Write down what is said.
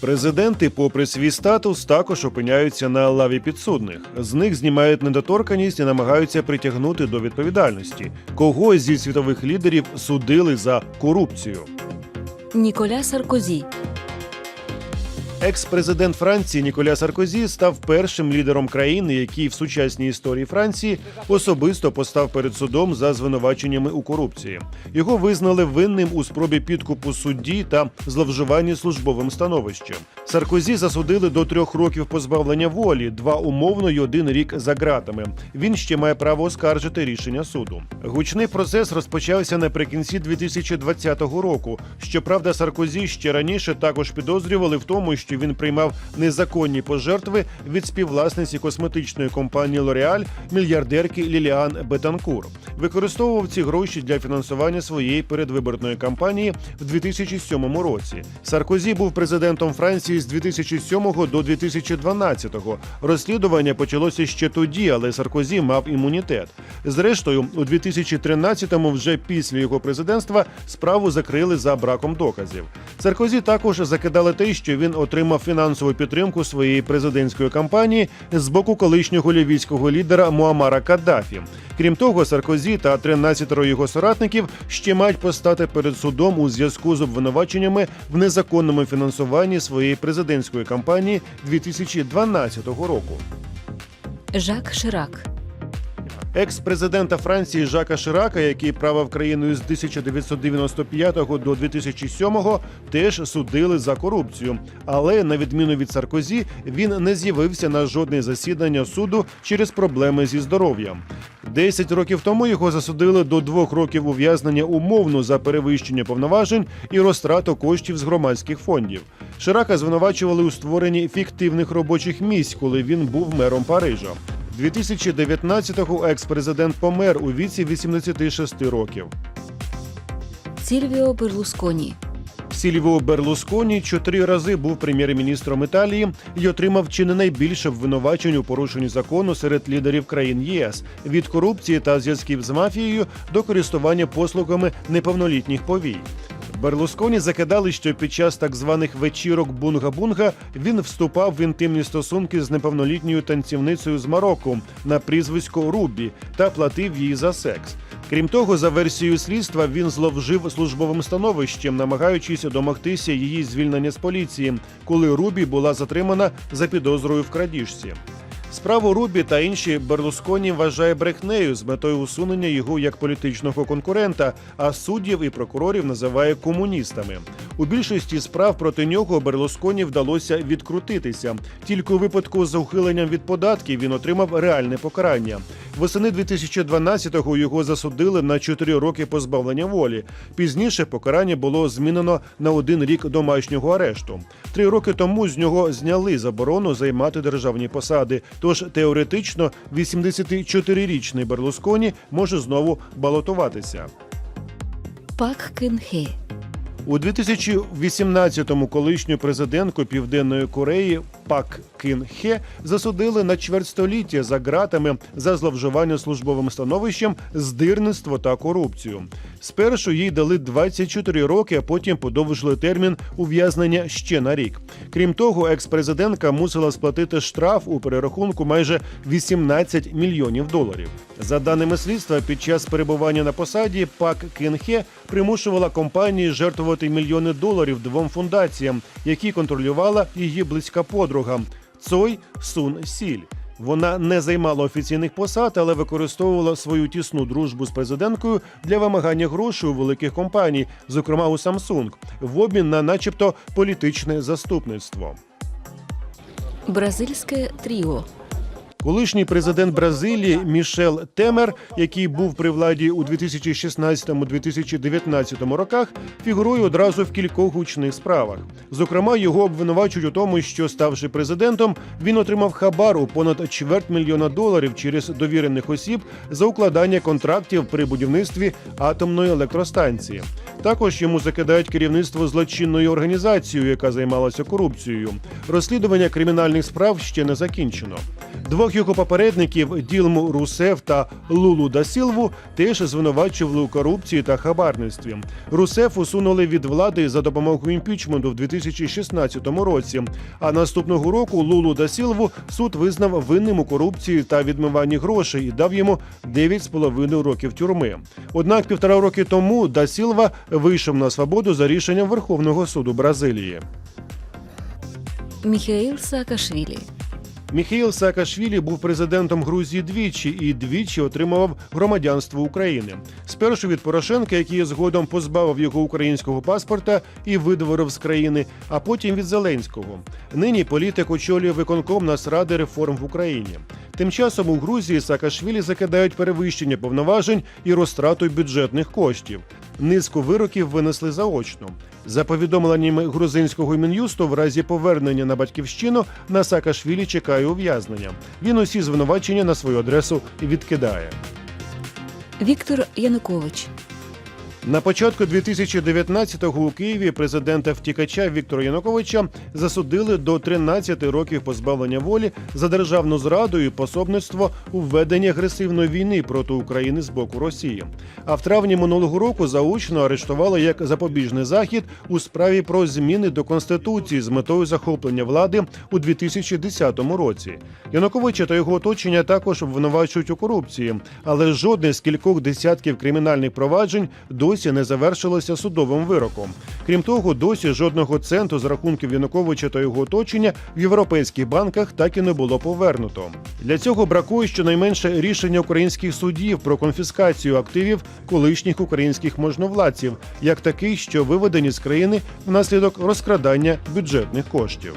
Президенти, попри свій статус, також опиняються на лаві підсудних. З них знімають недоторканість і намагаються притягнути до відповідальності. Кого зі світових лідерів судили за корупцію? Ніколя Саркозі, Екс-президент Франції Ніколя Саркозі став першим лідером країни, який в сучасній історії Франції особисто постав перед судом за звинуваченнями у корупції. Його визнали винним у спробі підкупу судді та зловживанні службовим становищем. Саркозі засудили до трьох років позбавлення волі, два умовно й один рік за ґратами. Він ще має право оскаржити рішення суду. Гучний процес розпочався наприкінці 2020 року. Щоправда, Саркозі ще раніше також підозрювали в тому, що він приймав незаконні пожертви від співвласниці косметичної компанії L'Oreal, мільярдерки Ліліан Бетанкур. Використовував ці гроші для фінансування своєї передвиборної кампанії в 2007 році. Саркозі був президентом Франції з 2007 до 2012. Розслідування почалося ще тоді, але Саркозі мав імунітет. Зрештою, у 2013-му, вже після його президентства, справу закрили за браком доказів. Саркозі також закидали те, що він отримав фінансову підтримку своєї президентської кампанії з боку колишнього лівійського лідера Муамара Каддафі. Крім того, Саркозі та 13 його соратників ще мають постати перед судом у зв'язку з обвинуваченнями в незаконному фінансуванні своєї президентської кампанії 2012 року. Жак Ширак, Екс-президента Франції Жака Ширака, який правив країною з 1995 до 2007, теж судили за корупцію. Але на відміну від Саркозі, він не з'явився на жодне засідання суду через проблеми зі здоров'ям. Десять років тому його засудили до двох років ув'язнення умовно за перевищення повноважень і розтрату коштів з громадських фондів. Ширака звинувачували у створенні фіктивних робочих місць, коли він був мером Парижа. 2019-го екс-президент помер у віці 86 років. Сільвіо Берлусконі, Сільвіо Берлусконі чотири рази був прем'єр-міністром Італії і отримав чи не найбільше обвинувачень у порушенні закону серед лідерів країн єС від корупції та зв'язків з мафією до користування послугами неповнолітніх повій. Берлусконі закидали, що під час так званих вечірок Бунга-Бунга він вступав в інтимні стосунки з неповнолітньою танцівницею з Марокко на прізвисько Рубі та платив їй за секс. Крім того, за версією слідства він зловжив службовим становищем, намагаючись домогтися її звільнення з поліції, коли Рубі була затримана за підозрою в крадіжці. Справу Рубі та інші Берлусконі вважає брехнею з метою усунення його як політичного конкурента, а суддів і прокурорів називає комуністами. У більшості справ проти нього Берлусконі вдалося відкрутитися. Тільки у випадку з ухиленням від податків він отримав реальне покарання. Восени 2012-го його засудили на 4 роки позбавлення волі. Пізніше покарання було змінено на один рік домашнього арешту. Три роки тому з нього зняли заборону займати державні посади. Тож теоретично 84-річний Берлусконі може знову балотуватися. Пак Кин-хе, У 2018-му колишню президентку Південної Кореї Пак Кін Хе засудили на чверть століття за ґратами за зловживання службовим становищем, здирництво та корупцію. Спершу їй дали 24 роки, а потім подовжили термін ув'язнення ще на рік. Крім того, екс-президентка мусила сплатити штраф у перерахунку майже 18 мільйонів доларів. За даними слідства, під час перебування на посаді Пак Кінхе примушувала компанії жертвувати мільйони доларів двом фундаціям, які контролювала її близька подруга Цой Сун Сіль. Вона не займала офіційних посад, але використовувала свою тісну дружбу з президенткою для вимагання грошей у великих компаній, зокрема у Samsung, в обмін на, начебто, політичне заступництво. Бразильське тріо, Колишній президент Бразилії Мішел Темер, який був при владі у 2016-2019 роках, фігурує одразу в кількох гучних справах. Зокрема, його обвинувачують у тому, що ставши президентом, він отримав хабар у понад чверть мільйона доларів через довірених осіб за укладання контрактів при будівництві атомної електростанції. Також йому закидають керівництво злочинною організацією, яка займалася корупцією. Розслідування кримінальних справ ще не закінчено. Двох його попередників Ділму Русев та Лулу да Сілву теж звинувачували у корупції та хабарництві. Русев усунули від влади за допомогою імпічменту в 2016 році. А наступного року Лулу да Сілву суд визнав винним у корупції та відмиванні грошей і дав йому 9,5 років тюрми. Однак півтора роки тому да Сілва вийшов на свободу за рішенням Верховного суду Бразилії. Міхаїл Саакашвілі. Міхаїл Саакашвілі був президентом Грузії двічі і двічі отримував громадянство України. Спершу від Порошенка, який згодом позбавив його українського паспорта і видворив з країни, а потім від Зеленського. Нині політик очолює виконком Нацради реформ в Україні. Тим часом у Грузії Саакашвілі закидають перевищення повноважень і розтрату бюджетних коштів. Низку вироків винесли заочно. За повідомленнями грузинського мін'юсту, в разі повернення на батьківщину на Саакашвілі чекає ув'язнення. Він усі звинувачення на свою адресу відкидає. Віктор Янукович. На початку 2019-го у Києві президента втікача Віктора Януковича засудили до 13 років позбавлення волі за державну зраду і пособництво у введенні агресивної війни проти України з боку Росії. А в травні минулого року заочно арештували як запобіжний захід у справі про зміни до конституції з метою захоплення влади у 2010 році. Януковича та його оточення також обвинувачують у корупції, але жодне з кількох десятків кримінальних проваджень досі не завершилося судовим вироком. Крім того, досі жодного центу з рахунків Януковича та його оточення в європейських банках так і не було повернуто. Для цього бракує щонайменше рішення українських судів про конфіскацію активів колишніх українських можновладців, як такий, що виведені з країни внаслідок розкрадання бюджетних коштів.